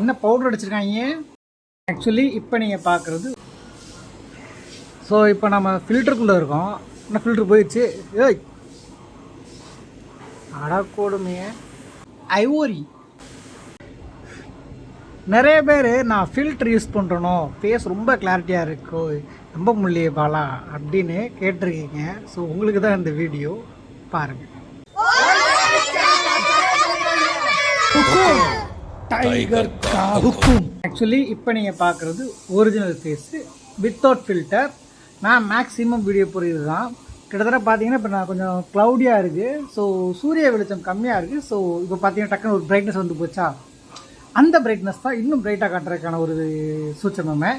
என்ன பவுடர் அடிச்சிருக்காங்க? ஆக்சுவலி இப்போ நீங்கள் பார்க்குறது ஸோ இப்போ நம்ம ஃபில்டருக்குள்ளே இருக்கோம். ஆனால் ஃபில்ட்ரு போயிடுச்சு? ஏய்! அடக்கோடுமையே ஐஓரி நிறைய பேர் நான் ஃபில்டர் யூஸ் பண்ணுறனோ ஃபேஸ் ரொம்ப கிளாரிட்டியாக இருக்கோ. ரொம்ப முள்ளிய பாலா அப்படின்னு கேட்டிருக்கீங்க. ஸோ உங்களுக்கு தான் இந்த வீடியோ பாருங்கள் டைகர் கா ஹுக்கும் ஆக்சுவலி இப்போ நீங்கள் பார்க்குறது ஒரிஜினல் ஃபேஸு வித்தவுட் ஃபில்டர் நான் மேக்ஸிமம் வீடியோ போடுறது தான் கிட்டத்தட்ட பார்த்தீங்கன்னா இப்போ நான் கொஞ்சம் க்ளவுடியாக இருக்குது ஸோ சூரிய வெளிச்சம் கம்மியாக இருக்குது ஸோ இப்போ பார்த்தீங்கன்னா டக்குன்னு ஒரு பிரைட்னஸ் வந்து போச்சா? அந்த பிரைட்னஸ் தான் இன்னும் பிரைட்டாக காட்டுறதுக்கான ஒரு சூச்சமே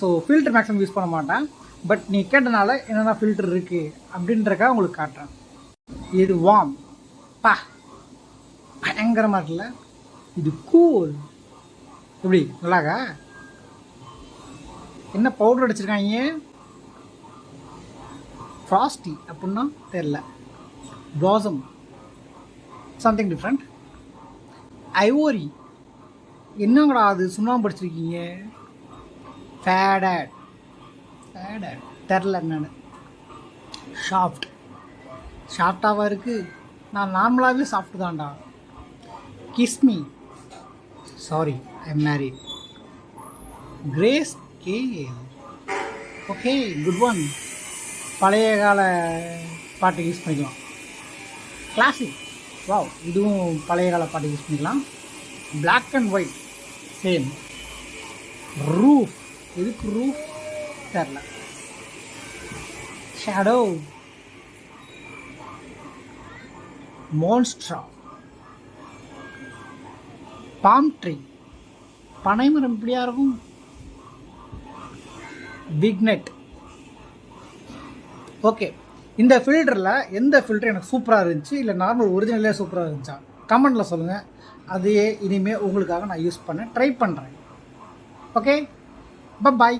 ஸோ ஃபில்டர் மேக்ஸிமம் யூஸ் பண்ண மாட்டேன். பட் நீ கேட்டனால என்னென்ன ஃபில்டர் இருக்குது அப்படின்றக்காக உங்களுக்கு காட்டுறேன். இது வார்ம் பா பயங்கரமாக இருக்குல்ல? இது கூல் எப்படி நல்லாக்கா? என்ன பவுடர் அடிச்சிருக்காங்க ஃப்ராஸ்டி அப்படின்னா தெரில ப்ளாசம் சம்திங் டிஃப்ரெண்ட் ஐவோரி என்னங்கடா அது சுண்ணாம்பு படிச்சிருக்கீங்க ஃபேடட் ஃபேடட் தெரில என்னன்னு. ஷாஃப்ட் ஷாஃப்டாவாக இருக்குது நான் நார்மலாகவே சாஃப்ட் தான்டா. Kiss me sorry I am married Grace K okay good one பழைய கால பாட்டு யூஸ் பண்ணிக்கலாம். கிளாசிக் வாவ் இதுவும் பழைய கால பாட்டு யூஸ் பண்ணிக்கலாம். Black and white same roof எதுக்கு ரூஃப் தெரில ஷேடோ மான்ஸ்ட்ரா பாம் ட்ரீ பனைமரம் இப்படியா இருக்கும் விக்னெட் ஓகே இந்த ஃபில்டரில் எந்த ஃபில்டர் எனக்கு சூப்பராக இருந்துச்சு? இல்லை நார்மல் ஒரிஜினலே சூப்பராக இருந்துச்சா? கமெண்டில் சொல்லுங்கள் அதையே இனிமேல் உங்களுக்காக நான் யூஸ் பண்ண ட்ரை பண்ணுறேன் ஓகே பாய்